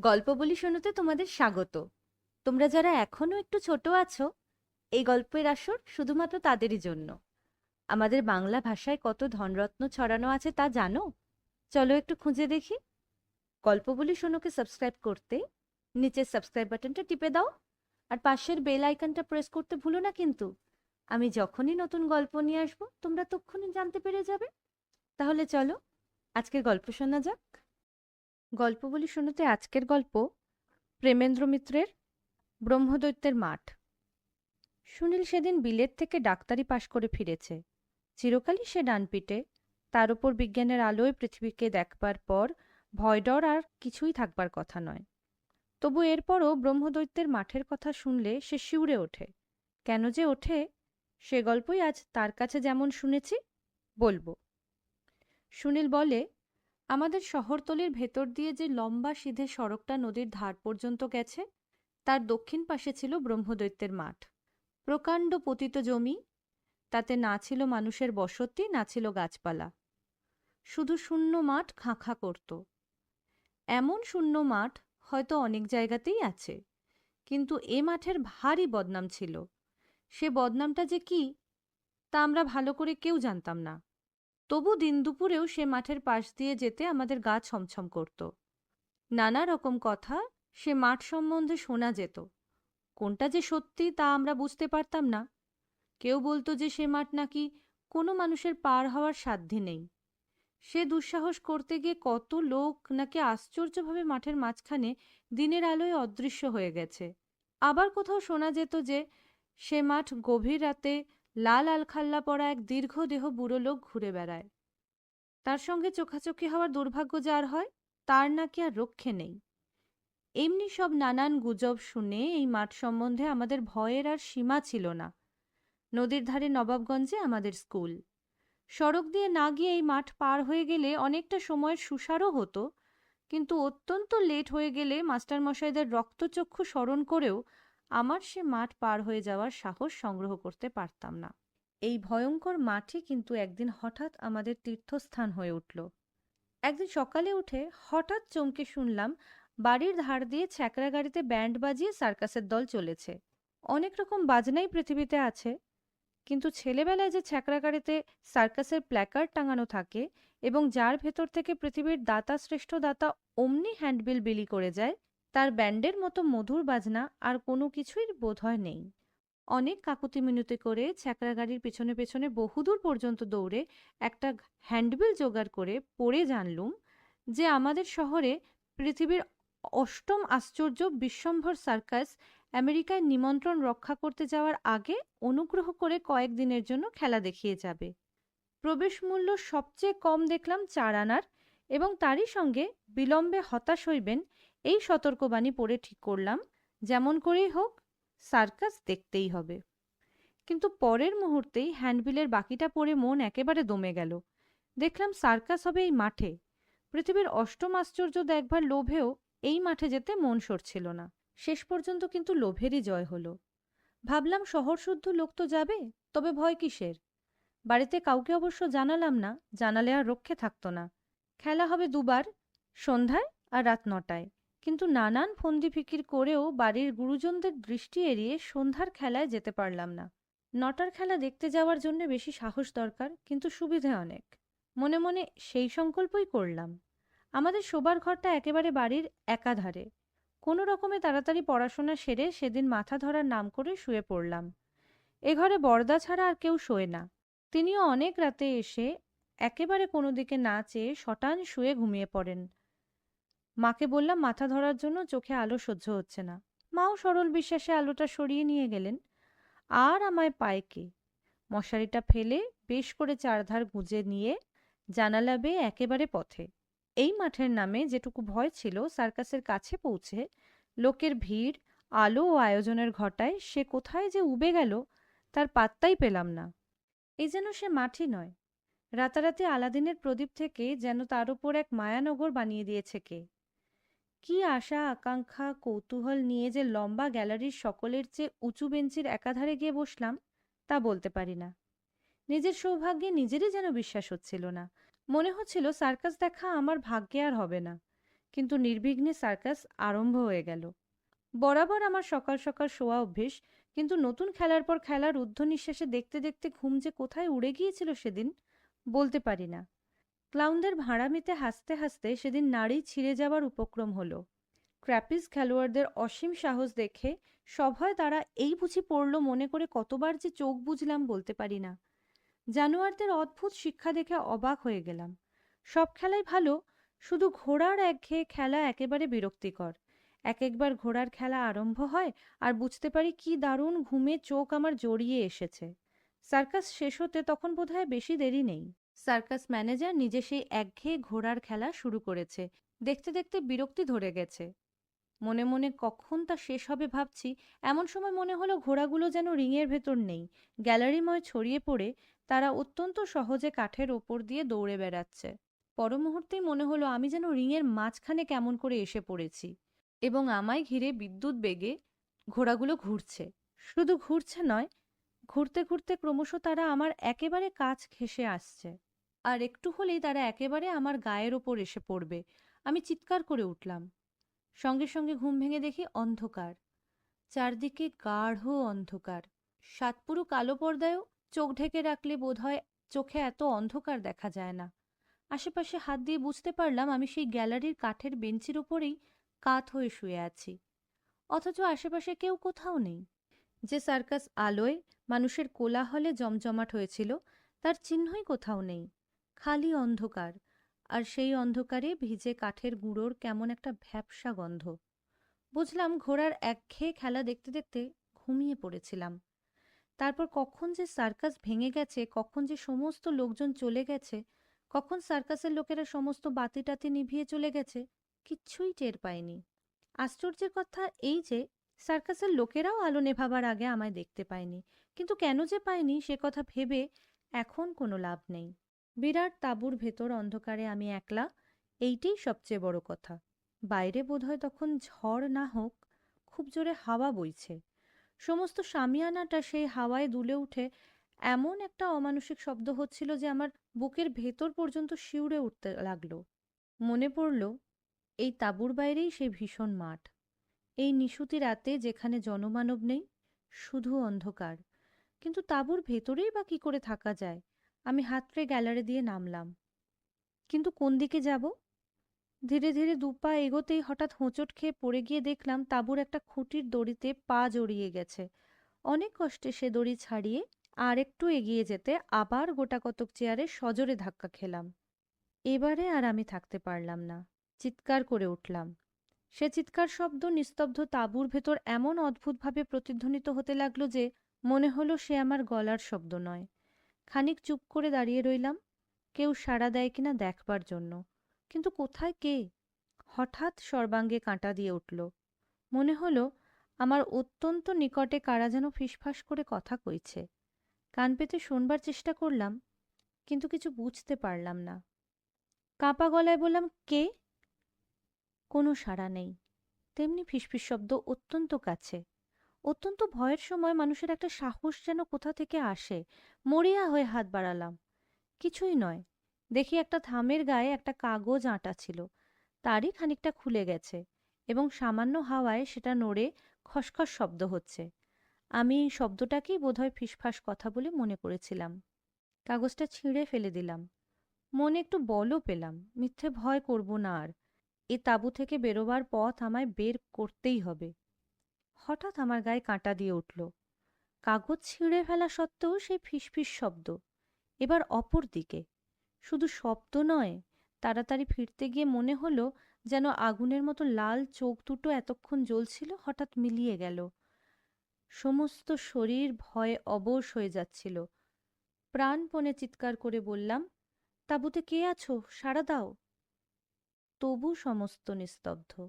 গল্প বলি শোনাতে তোমাদের স্বাগত। তোমরা যারা এখনও একটু ছোট আছো, এই গল্পের আসর শুধুমাত্র তাদেরই জন্য। আমাদের বাংলা ভাষায় কত ধনরত্ন ছড়ানো আছে তা জানো? চলো একটু খুঁজে দেখি। গল্প বলি শোনোকে সাবস্ক্রাইব করতে নিচের সাবস্ক্রাইব বাটনটা টিপে দাও আর পাশের বেল আইকনটা প্রেস করতে ভুলো না কিন্তু। আমি যখনই নতুন গল্প নিয়ে আসব, তোমরা তক্ষুনি জানতে পেরে যাবে। তাহলে চলো, আজকের গল্প শোনা যাক। গল্প বলি শোনাতে আজকের গল্প প্রেমেন্দ্র মিত্রের ব্রহ্মদৈত্যের মাঠ। সুনীল সেদিন বিলেত থেকে ডাক্তারি পাশ করে ফিরেছে। চিরকালই সে ডানপিটে, তার উপর বিজ্ঞানের আলোয় পৃথিবীকে দেখবার পর ভয় ডর আর কিছুই থাকবার কথা নয়। তবু এরপরও ব্রহ্মদৈত্যের মাঠের কথা শুনলে সে শিউরে ওঠে। কেন যে ওঠে, সে গল্পই আজ তার কাছে যেমন শুনেছি, বলব। সুনীল বলে আমাদের শহরতলির ভেতর দিয়ে যে লম্বা সিধে সড়কটা নদীর ধার পর্যন্ত গেছে, তার দক্ষিণ পাশে ছিল ব্রহ্মদৈত্যের মাঠ। প্রকাণ্ড পতিত জমি, তাতে না ছিল মানুষের বসতি, না ছিল গাছপালা। শুধু শূন্য মাঠ খাঁ খাঁ করত। এমন শূন্য মাঠ হয়তো অনেক জায়গাতেই আছে, কিন্তু এ মাঠের ভারী বদনাম ছিল। সে বদনামটা যে কি, তা আমরা ভালো করে কেউ জানতাম না। তবু দিন দুপুরেও সে মাঠের পাশ দিয়ে যেতে আমাদের গা ছমছম করত। নানা রকম কথা সে মাঠ সম্বন্ধে শোনা যেত। কোনটা যে সত্যি তা আমরা বুঝতে পারতাম না। কেউ বলতো যে সে মাঠ নাকি কোনো মানুষের পার হওয়ার সাধ্যি নেই। সে দুঃসাহস করতে গিয়ে কত লোক নাকি আশ্চর্যভাবে মাঠের মাঝখানে দিনের আলোয় অদৃশ্য হয়ে গেছে। আবার কোথাও শোনা যেত যে সে মাঠ গভীর রাতে লাল আলখাল্লা পরা এক দীর্ঘ দেহ বুড়ো লোক ঘুরে বেড়ায়। তার সঙ্গে চোখাচোখি হওয়ার দুর্ভাগ্য যার হয়, তার নাকি আর রক্ষে নেই। এমনি সব নানান গুজব শুনে এই মাঠ সম্বন্ধে আমাদের ভয়ের আর সীমা ছিল না। নদীর ধারে নবাবগঞ্জে আমাদের স্কুল। সড়ক দিয়ে না গিয়ে এই মাঠ পার হয়ে গেলে অনেকটা সময়ের সুসারও হতো, কিন্তু অত্যন্ত লেট হয়ে গেলে মাস্টারমশাইদের রক্তচক্ষু স্মরণ করেও আমার সে মাঠ পার হয়ে যাওয়ার সাহস সংগ্রহ করতে পারতাম না। এই ভয়ঙ্কর মাঠই কিন্তু একদিন হঠাৎ আমাদের তীর্থস্থান হয়ে উঠল। একদিন সকালে উঠে হঠাৎ চমকে শুনলাম, বাড়ির ধার দিয়ে ছ্যাকরা গাড়িতে ব্যান্ড বাজিয়ে সার্কাসের দল চলেছে। অনেক রকম বাজনাই পৃথিবীতে আছে। কিন্তু ছেলেবেলায় যে ছ্যাকরা গাড়িতে সার্কাসের প্ল্যাকার্ড টাঙানো থাকে এবং যার ভেতর থেকে পৃথিবীর দাতা শ্রেষ্ঠ দাতা অমনি হ্যান্ডবিল বিলি করে যায় তার ব্যান্ডের মতো মধুর বাজনা আর কোনো কিছুই বোধহয় নেই। অনেক কাকুতি মিনতি করে ছ্যাকরা গাড়ির পেছনে পেছনে বহুদূর পর্যন্ত দৌড়ে একটা হ্যান্ডবিল জোগাড় করে পড়ে জানলুম যে আমাদের শহরে পৃথিবীর অষ্টম আশ্চর্য বিশ্বম্ভর সার্কাস আমেরিকায় নিমন্ত্রণ রক্ষা করতে যাওয়ার আগে অনুগ্রহ করে কয়েকদিনের জন্য খেলা দেখিয়ে যাবে। প্রবেশ মূল্য সবচেয়ে কম দেখলাম চার আনার এবং তারই সঙ্গে বিলম্বে হতাশ হইবেন এই সতর্কবাণী পড়ে ঠিক করলাম, যেমন করেই হোক, সার্কাস দেখতেই হবে। কিন্তু পরের মুহূর্তেই হ্যান্ডবিলের বাকিটা পড়ে মন একেবারে দমে গেল। দেখলাম সার্কাস হবে এই মাঠে। পৃথিবীর অষ্টম আশ্চর্য দেখবার লোভেও এই মাঠে যেতে মন সরছিল না। শেষ পর্যন্ত কিন্তু লোভেরই জয় হলো। ভাবলাম শহর শুদ্ধ লোক তো যাবে, তবে ভয় কিসের? বাড়িতে কাউকে অবশ্য জানালাম না, জানালে আর রক্ষে থাকতো না। খেলা হবে দুবার, সন্ধ্যায় আর রাত নটায়। কিন্তু নানান ফন্দি ফিকির করেও বাড়ির গুরুজনদের দৃষ্টি এড়িয়ে সন্ধ্যার খেলায় যেতে পারলাম না। নটার খেলা দেখতে যাওয়ার জন্য বেশি সাহস দরকার, কিন্তু সুবিধে অনেক। মনে মনে সেই সংকল্পই করলাম। আমাদের শোবার ঘরটা একেবারে বাড়ির একাধারে। কোনো রকমে তাড়াতাড়ি পড়াশোনা সেরে সেদিন মাথা ধরার নাম করে শুয়ে পড়লাম। এ ঘরে বরদা ছাড়া আর কেউ শোয় না। তিনিও অনেক রাতে এসে একেবারে কোনো দিকে না চেয়ে শটান শুয়ে ঘুমিয়ে পড়েন। মাকে বললাম, মাথা ধরার জন্য চোখে আলো সহ্য হচ্ছে না। মাও সরল বিশ্বাসে আলোটা সরিয়ে নিয়ে গেলেন। আর আমায় পায় কে? মশারিটা ফেলে বেশ করে চারধার গুঁজে নিয়ে জানালা বেয়ে একেবারে পথে। এই মাঠের নামে যেটুকু ভয় ছিল, সার্কাসের কাছে পৌঁছে লোকের ভিড়, আলো ও আয়োজনের ঘটায় সে কোথায় যে উবে গেল, তার পাত্তাই পেলাম না। এই যেন সে মাঠই নয়। রাতারাতি আলাদিনের প্রদীপ থেকে যেন তার উপর এক মায়ানগর বানিয়ে দিয়েছে কে? কি আশা, আকাঙ্ক্ষা, কৌতূহল নিয়ে যে লম্বা গ্যালারির সকলের চেয়ে উঁচু বেঞ্চির একাধারে গিয়ে বসলাম, তা বলতে পারি না। নিজের সৌভাগ্যে নিজেরই যেন বিশ্বাস হচ্ছিল না। মনে হচ্ছিল সার্কাস দেখা আমার ভাগ্যে আর হবে না। কিন্তু নির্বিঘ্নে সার্কাস আরম্ভ হয়ে গেল। বরাবর আমার সকাল সকাল শোয়া অভ্যেস, কিন্তু নতুন খেলার পর খেলার ঊর্ধ্ব নিঃশ্বাসে দেখতে দেখতে ঘুম যে কোথায় উড়ে গিয়েছিল সেদিন বলতে পারি না। ক্লাউনদের ভাঁড়ামিতে হাসতে হাসতে সেদিন নাড়ি ছিঁড়ে যাওয়ার উপক্রম হলো। ক্র্যাপিস খেলোয়াড়দের অসীম সাহস দেখে সভায় তারা এই বুঝি পড়ল মনে করে কতবার যে চোখ বুঝলাম বলতে পারি না। জানোয়ারদের অদ্ভুত শিক্ষা দেখে অবাক হয়ে গেলাম। সব খেলাই ভালো, শুধু ঘোড়ার একঘেয়ে খেলা একেবারে বিরক্তিকর। এক একবার ঘোড়ার খেলা আরম্ভ হয় আর বুঝতে পারি কি দারুণ ঘুমে চোখ আমার জড়িয়ে এসেছে। সার্কাস শেষ হতে তখন বোধহয় বেশি দেরি নেই। সার্কাস ম্যানেজার নিজে সেই একঘেয়ে ঘোড়ার খেলা শুরু করেছে। দেখতে দেখতে বিরক্তি ধরে গেছে। মনে মনে কখন তা শেষ হবে ভাবছি, এমন সময় মনে হলো ঘোড়াগুলো যেন রিংয়ের ভেতর নেই। গ্যালারিময় ছড়িয়ে পড়ে, তারা অত্যন্ত সহজে কাঠের ওপর দিয়ে দৌড়ে বেড়াচ্ছে। পর মুহূর্তেই মনে হলো আমি যেন রিংয়ের মাঝখানে কেমন করে এসে পড়েছি এবং আমায় ঘিরে বিদ্যুৎ বেগে ঘোড়াগুলো ঘুরছে। শুধু ঘুরছে নয়, ঘুরতে ঘুরতে ক্রমশ তারা আমার একেবারে কাছ ঘেঁষে আসছে। আর একটু হলেই তারা একেবারে আমার গায়ের ওপর এসে পড়বে। আমি চিৎকার করে উঠলাম। সঙ্গে সঙ্গে ঘুম ভেঙে দেখি অন্ধকার। চারদিকে গাঢ় অন্ধকার। সাতপুরু কালো পর্দায়ও চোখ ঢেকে রাখলে বোধহয় চোখে এত অন্ধকার দেখা যায় না। আশেপাশে হাত দিয়ে বুঝতে পারলাম আমি সেই গ্যালারির কাঠের বেঞ্চির ওপরেই কাত হয়ে শুয়ে আছি। অথচ আশেপাশে কেউ কোথাও নেই। যে সার্কাস আলোয় মানুষের কোলাহলে জমজমাট হয়েছিল, তার চিহ্নই কোথাও নেই। খালি অন্ধকার, আর সেই অন্ধকারে ভিজে কাঠের গুঁড়োর কেমন একটা ভ্যাপসা গন্ধ। বুঝলাম ঘোড়ার একঘেয়ে খেলা দেখতে দেখতে ঘুমিয়ে পড়েছিলাম। তারপর কখন যে সার্কাস ভেঙে গেছে, কখন যে সমস্ত লোকজন চলে গেছে, কখন সার্কাসের লোকেরা সমস্ত বাতি টাতি নিভিয়ে চলে গেছে কিচ্ছুই টের পায়নি আশ্চর্যের কথা এই যে, সার্কাসের লোকেরাও আলো নেভাবার আগে আমায় দেখতে পায়নি। কিন্তু কেন যে পায়নি, সে কথা ভেবে এখন কোনো লাভ নেই। বিরাট তাঁবুর ভেতর অন্ধকারে আমি একলা, এইটেই সবচেয়ে বড় কথা। বাইরে বোধহয় তখন ঝড় না হোক, খুব জোরে হাওয়া বইছে। সমস্ত সামিয়ানাটা সেই হাওয়ায় দুলে উঠে এমন একটা অমানসিক শব্দ হচ্ছিল যে আমার বুকের ভেতর পর্যন্ত শিউরে উঠতে লাগল। মনে পড়ল, এই তাঁবুর বাইরেই সেই ভীষণ মাঠ। এই নিশুতি রাতে যেখানে জনমানব নেই, শুধু অন্ধকার। কিন্তু তাঁবুর ভেতরেই বা কি করে থাকা যায়? আমি হাতড়ে গ্যালারি দিয়ে নামলাম। কিন্তু কোন দিকে যাব? ধীরে ধীরে দুপা এগোতেই হঠাৎ হোঁচট খেয়ে পড়ে গিয়ে দেখলাম তাঁবুর একটা খুঁটির দড়িতে পা জড়িয়ে গেছে। অনেক কষ্টে সে দড়ি ছাড়িয়ে আর একটু এগিয়ে যেতে আবার গোটা কতক চেয়ারে সজোরে ধাক্কা খেলাম। এবারে আর আমি থাকতে পারলাম না। চিৎকার করে উঠলাম। সে চিৎকার শব্দ নিস্তব্ধ তাঁবুর ভেতর এমন অদ্ভুতভাবে প্রতিধ্বনিত হতে লাগল যে মনে হলো সে আমার গলার শব্দ নয়। খানিক চুপ করে দাঁড়িয়ে রইলাম, কেউ সাড়া দেয় কিনা দেখবার জন্য। কিন্তু কোথায় কে? হঠাৎ সর্বাঙ্গে কাঁটা দিয়ে উঠল। মনে হলো আমার অত্যন্ত নিকটে কারা যেন ফিসফাস করে কথা কইছে। কান পেতে শোনবার চেষ্টা করলাম, কিন্তু কিছু বুঝতে পারলাম না। কাঁপা গলায় বললাম, কে? কোনো সাড়া নেই। তেমনি ফিসফিস শব্দ অত্যন্ত কাছে। অত্যন্ত ভয়ের সময় মানুষের একটা সাহস যেন কোথা থেকে আসে, মরিয়া হয়ে হাত বাড়ালাম। কিছুই নয়। দেখি একটা থামের গায়ে একটা কাগজ আঁটা ছিল। তারই খানিকটা খুলে গেছে এবং সামান্য হাওয়ায় সেটা নড়ে খসখস শব্দ হচ্ছে। আমি এই শব্দটাকেই বোধহয় ফিসফাস কথা বলে মনে করেছিলাম। কাগজটা ছিঁড়ে ফেলে দিলাম। মনে একটু বলও পেলাম, মিথ্যে ভয় করব না আর। এ তাঁবু থেকে বেরোবার পথ আমায় বের করতেই হবে। হঠাৎ আমার গায়ে কাঁটা দিয়ে উঠল। কাগজ ছিঁড়ে ফেলা সত্ত্বেও সেই ফিসফিস শব্দ। এবার অপর দিকে। শুধু শব্দ নয়, তাড়াতাড়ি ফিরতে গিয়ে মনে হলো যেন আগুনের মতো লাল চোখ দুটো এতক্ষণ জ্বলছিল, হঠাৎ মিলিয়ে গেল। সমস্ত শরীর ভয়ে অবশ হয়ে যাচ্ছিল। প্রাণপণে চিৎকার করে বললাম, তাঁবুতে কে আছো? সাড়া দাও। তবু সমস্ত নিস্তব্ধ।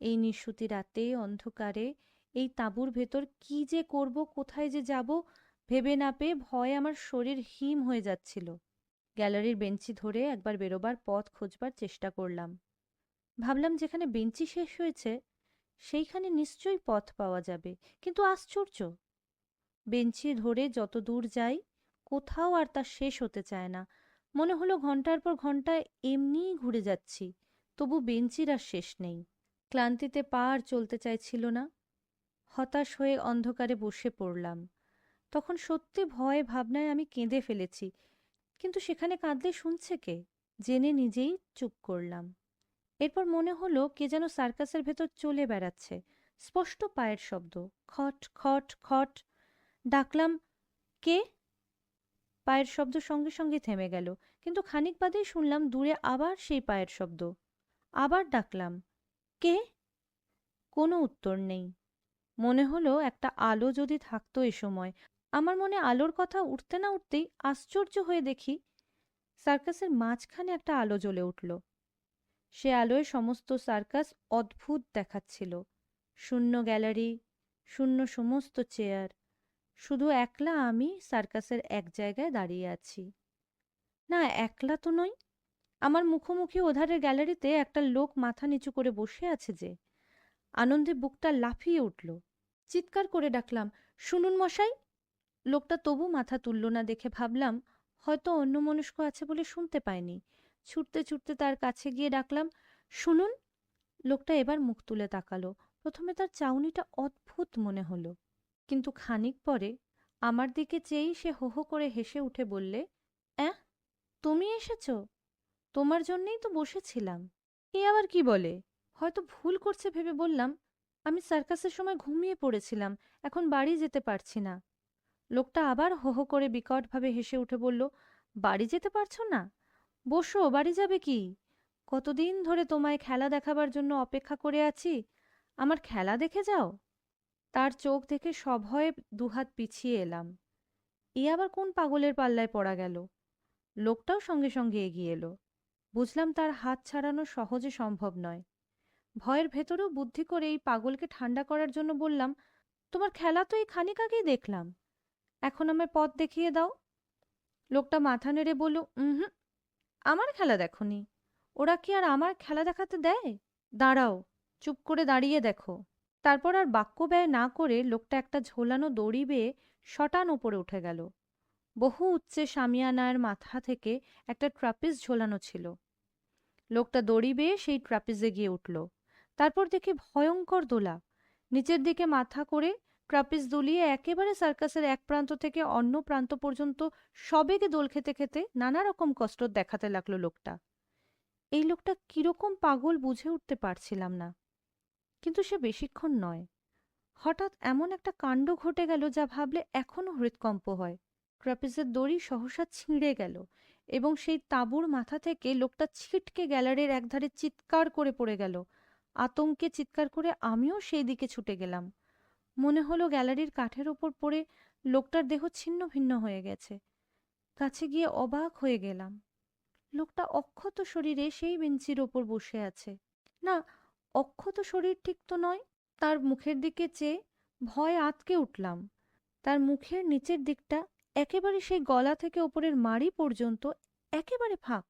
এই নিশুতি রাতে, অন্ধকারে এই তাঁবুর ভেতর কি যে করব, কোথায় যে যাব, ভেবে না পেয়ে ভয়ে আমার শরীর হিম হয়ে যাচ্ছিল। গ্যালারির বেঞ্চি ধরে একবার বেরোবার পথ খোঁজবার চেষ্টা করলাম। ভাবলাম যেখানে বেঞ্চি শেষ হয়েছে, সেইখানে নিশ্চয়ই পথ পাওয়া যাবে, কিন্তু আশ্চর্য! বেঞ্চি ধরে যত দূর যাই, কোথাও আর তা শেষ হতে চায় না। মনে হলো ঘণ্টার পর ঘণ্টা এমনিই ঘুরে যাচ্ছি, তবু বেঞ্চির আর শেষ নেই। ক্লান্তিতে পা আর চলতে চাইছিল না। হতাশ হয়ে অন্ধকারে বসে পড়লাম। তখন সত্যি ভয় ভাবনায় আমি কেঁদে ফেলেছি, কিন্তু সেখানে কাঁদলে শুনছে কে? জেনে নিজেই চুপ করলাম। এরপর মনে হলো কে যেন সার্কাসের ভেতর চলে বেড়াচ্ছে। স্পষ্ট পায়ের শব্দ, খট খট খট। ডাকলাম, কে? পায়ের শব্দ সঙ্গে সঙ্গে থেমে গেল, কিন্তু খানিক বাদেই শুনলাম দূরে আবার সেই পায়ের শব্দ। আবার ডাকলাম কে? কোনো উত্তর নেই। মনে হলো একটা আলো যদি থাকতো এ সময়। আমার মনে আলোর কথা উঠতে না উঠতেই আশ্চর্য হয়ে দেখি সার্কাসের মাঝখানে একটা আলো জ্বলে উঠল। সে আলোয় সমস্ত সার্কাস অদ্ভুত দেখাচ্ছিল। শূন্য গ্যালারি, শূন্য সমস্ত চেয়ার, শুধু একলা আমি সার্কাসের এক জায়গায় দাঁড়িয়ে আছি। না, একলা তো নই। আমার মুখোমুখি ওধারের গ্যালারিতে একটা লোক মাথা নিচু করে বসে আছে যে। আনন্দে বুকটা লাফিয়ে উঠল। চিৎকার করে ডাকলাম, শুনুন মশাই! লোকটা তবু মাথা তুলল না দেখে ভাবলাম, হয়তো অন্য অন্যমনস্ক আছে বলে শুনতে পায়নি ছুটতে ছুটতে তার কাছে গিয়ে ডাকলাম, শুনুন! লোকটা এবার মুখ তুলে তাকালো। প্রথমে তার চাউনিটা অদ্ভুত মনে হলো। কিন্তু খানিক পরে আমার দিকে চেয়েই সে হো হো করে হেসে উঠে বললে, অ্যাঁ, তুমি এসেছ? তোমার জন্যেই তো বসেছিলাম। এ আবার কি বলে? হয়তো ভুল করছে ভেবে বললাম, আমি সার্কাসের সময় ঘুমিয়ে পড়েছিলাম, এখন বাড়ি যেতে পারছি না। লোকটা আবার হো করে বিকটভাবে হেসে উঠে বলল, বাড়ি যেতে পারছ না? বসো, বাড়ি যাবে কি? কতদিন ধরে তোমায় খেলা দেখাবার জন্য অপেক্ষা করে আছি? আমার খেলা দেখে যাও? তার চোখ দেখে সভয়ে দুহাত পিছিয়ে এলাম। এ আবার কোন পাগলের পাল্লায় পড়া গেল? লোকটাও সঙ্গে সঙ্গে এগিয়ে এলো। বুঝলাম তার হাত ছাড়ানো সহজে সম্ভব নয়। ভয়ের ভেতরেও বুদ্ধি করে এই পাগলকে ঠান্ডা করার জন্য বললাম, তোমার খেলা তো এই খানিক আগেই দেখলাম। এখন আমায় পথ দেখিয়ে দাও। লোকটা মাথা নেড়ে বলল হুম, আমার খেলা দেখনি। ওরা কি আর আমার খেলা দেখাতে দেয়? দাঁড়াও, চুপ করে দাঁড়িয়ে দেখো। তারপর আর বাক্য ব্যয় না করে লোকটা একটা ঝোলানো দড়ি বেয়ে শটান ওপরে উঠে গেল। বহু উচ্চে সামিয়ানার মাথা থেকে একটা ট্রাপিজ ঝোলানো ছিল। লোকটা দড়ি বেয়ে সেই ট্রাপিজে গিয়ে উঠল। তারপর দেখি ভয়ঙ্কর দোলা। নিচের দিকে মাথা করে ট্রাপিজ দুলিয়ে একেবারে সার্কাসের এক প্রান্ত থেকে অন্য প্রান্ত পর্যন্ত সবেগে দোল খেতে খেতে নানা রকম কষ্ট দেখাতে লাগল লোকটা। এই লোকটা কীরকম পাগল বুঝে উঠতে পারছিলাম না। কিন্তু সে বেশিক্ষণ নয়। হঠাৎ এমন একটা কাণ্ড ঘটে গেল যা ভাবলে এখনও হৃৎকম্প হয়। ট্রাপিজের দড়ি সহসা ছিঁড়ে গেল। এবং সেই তাঁবুর মাথা থেকে লোকটা ছিটকে গ্যালারির একধারে চিৎকার করে পড়ে গেল। আতঙ্কে চিৎকার করে আমিও সেই দিকে ছুটে গেলাম। মনে হলো গ্যালারির কাঠের ওপর পড়ে লোকটার দেহ ছিন্ন ভিন্ন হয়ে গেছে। কাছে গিয়ে অবাক হয়ে গেলাম। লোকটা অক্ষত শরীরে সেই বেঞ্চির ওপর বসে আছে। না, অক্ষত শরীর ঠিক তো নয়। তার মুখের দিকে চেয়ে ভয় আতকে উঠলাম। তার মুখের নিচের দিকটা একেবারে সেই গলা থেকে ওপরের মাড়ি পর্যন্ত একেবারে ফাঁক।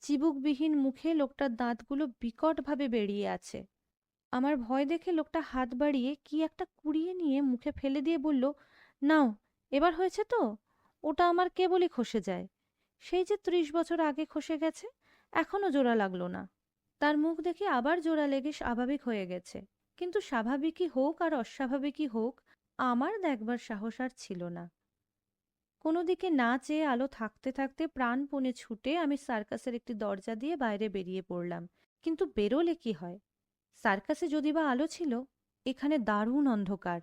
চিবুকবিহীন মুখে লোকটার দাঁতগুলো বিকটভাবে বেরিয়ে আছে। আমার ভয় দেখে লোকটা হাত বাড়িয়ে কি একটা কুড়িয়ে নিয়ে মুখে ফেলে দিয়ে বলল, নাও, এবার হয়েছে তো? ওটা আমার কেবলই খসে যায়। সেই যে ত্রিশ বছর আগে খসে গেছে এখনও জোড়া লাগল না। তার মুখ দেখে আবার জোড়া লেগে স্বাভাবিক হয়ে গেছে। কিন্তু স্বাভাবিকই হোক আর অস্বাভাবিকই হোক, আমার দেখবার সাহস আর ছিল না। কোনো দিকে না চেয়ে আলো থাকতে থাকতে প্রাণপণে ছুটে আমি সার্কাসের একটি দরজা দিয়ে বাইরে বেরিয়ে পড়লাম। কিন্তু বেরোলে কি হয়? সার্কাসে যদি বা আলো ছিল, এখানে দারুণ অন্ধকার।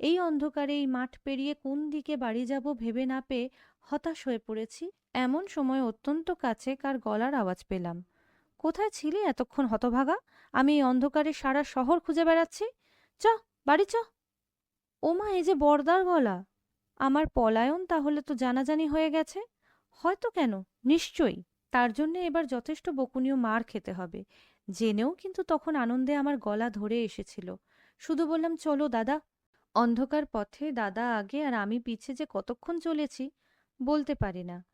এই অন্ধকারে এই মাঠ পেরিয়ে কোন দিকে বাড়ি যাব ভেবে না পেয়ে হতাশ হয়ে পড়েছি। এমন সময় অত্যন্ত কাছে কার গলার আওয়াজ পেলাম। কোথায় ছিলে এতক্ষণ হতভাগা? আমি এই অন্ধকারে সারা শহর খুঁজে বেড়াচ্ছি? চ, বাড়ি চ। ওমা, এই যে বর্দার গলা। আমার পলায়ন তাহলে তো জানাজানি হয়ে গেছে। হয়তো কেন? নিশ্চয়ই। তার জন্যে এবার যথেষ্ট বকুনীয় মার খেতে হবে। জেনেও কিন্তু তখন আনন্দে আমার গলা ধরে এসেছিল। শুধু বললাম, চলো দাদা। অন্ধকার পথে দাদা আগে আর আমি পিছে যে কতক্ষণ চলেছি বলতে পারি না।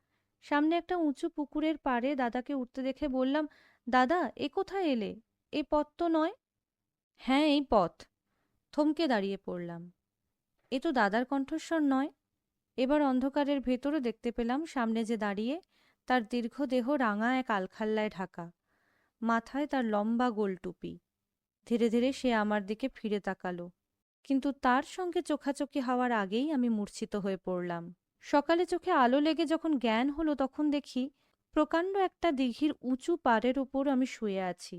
সামনে একটা উঁচু পুকুরের পাড়ে দাদাকে উঠতে দেখে বললাম, দাদা, এ কোথায় এলে? এ পথ তো নয়? হ্যাঁ এই পথ। থমকে দাঁড়িয়ে পড়লাম। এ তো দাদার কণ্ঠস্বর নয়। এবার অন্ধকারের ভেতরও দেখতে পেলাম সামনে যে দাঁড়িয়ে তার দীর্ঘ দেহ রাঙা এক আলখাল্লায় ঢাকা, মাথায় তার লম্বা গোল টুপি। ধীরে ধীরে সে আমার দিকে ফিরে তাকালো, কিন্তু তার সঙ্গে চোখাচোখি হওয়ার আগেই আমি মূর্ছিত হয়ে পড়লাম। সকালে চোখে আলো লেগে যখন জ্ঞান হলো তখন দেখি প্রকাণ্ড একটা দিঘির উঁচু পাড়ের উপর আমি শুয়ে আছি।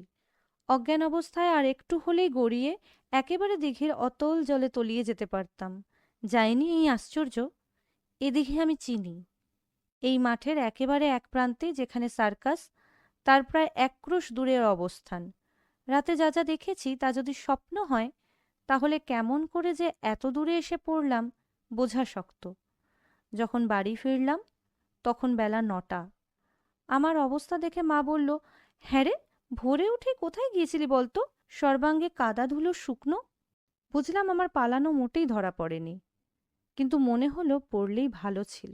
অজ্ঞান অবস্থায় আর একটু হলেই গড়িয়ে একেবারে দিঘির অতল জলে তলিয়ে যেতে পারতাম। যায়নি এই আশ্চর্য। এ দিঘি আমি চিনি। এই মাঠের একেবারে এক প্রান্তে যেখানে সার্কাস, তার প্রায় এক ক্রোশ দূরের অবস্থান। রাতে যা যা দেখেছি তা যদি স্বপ্ন হয়, তাহলে কেমন করে যে এত দূরে এসে পড়লাম বোঝা শক্ত। যখন বাড়ি ফিরলাম, তখন বেলা নটা। আমার অবস্থা দেখে মা বলল হ্যাঁ রে ভোরে উঠে কোথায় গিয়েছিলি বলতো? সর্বাঙ্গে কাদা ধুলো শুকনো? বুঝলাম আমার পালানো মোটেই ধরা পড়েনি। কিন্তু মনে হলো পড়লেই ভালো ছিল।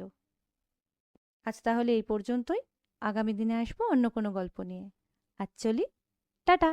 আজ তাহলে এই পর্যন্তই। আগামী দিনে আসব অন্য কোনো গল্প নিয়ে। আজ চলি। টাটা!